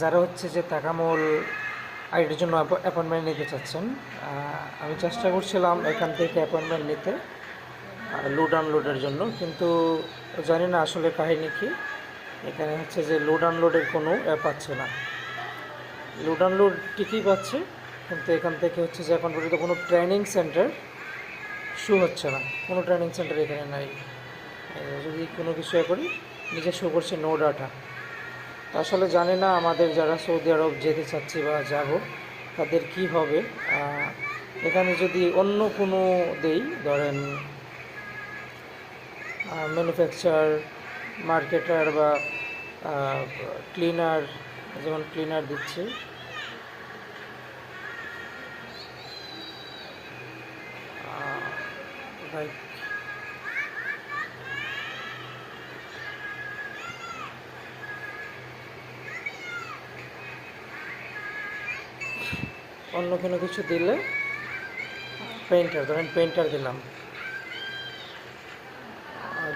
যারা হচ্ছে যে তাকামূল আইডির জন্য অ্যাপয়েন্টমেন্ট নিতে চাচ্ছেন আমি চেষ্টা করছিলাম এখান থেকে অ্যাপয়েন্টমেন্ট নিতে লোড আনলোডের জন্য, কিন্তু জানি না আসলে কাহিনী কি। এখানে হচ্ছে যে লোড আনলোডের কোনো অ্যাপ আছে না। লোড আনলোড ঠিকই পাচ্ছে, কিন্তু এখান থেকে হচ্ছে যে এখন পর্যন্ত কোনো ট্রেনিং সেন্টার শু হচ্ছে না। কোনো ট্রেনিং সেন্টার এখানে নাই। যদি কোনো কিছু করি, নিজে শো করছে নো ডাটা আসলে জানি না আমাদের যারা সৌদি আরব যেতে চাচ্ছি বা যাব, তাদের কি হবে। এখানে যদি অন্য কোনো দেই, ধরেন ম্যানুফ্যাকচার মার্কেটার বা ক্লিনার যেমন ক্লিনার দিচ্ছে। লাইক অন্য কোনো কিছু দিলে পেইন্টার ধরেন পেন্টার দিলাম।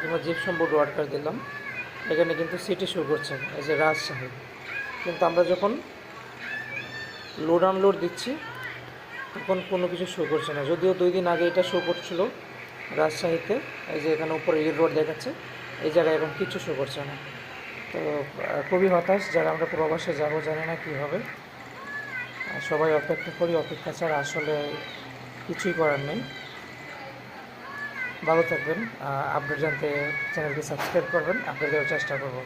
কিংবা জিপসম বোর্ড ওয়ার্কার দিলাম। এখানে কিন্তু সিটি শো করছে এই যে রাজশাহী। কিন্তু আমরা যখন লোড আনলোড দিচ্ছি, তখন কোনো কিছু শো করছে না। যদিও দুই দিন আগে এটা শো করছিল রাজশাহীতে, এই যে এখানে উপরে রিল রোড দেখাচ্ছে, এই জায়গায় এখন কিছু শো করছে না। তো খুবই হতাশ যারা আমরা প্রবাসে যাব জানি না কী হবে। সবাই অপেক্ষা করি, অপেক্ষা ছাড়া আসলে কিছুই করার নেই। ভালো থাকবেন আপডেট জানতে চ্যানেলটি সাবস্ক্রাইব করবেন, আপডেট দেওয়ার চেষ্টা করব।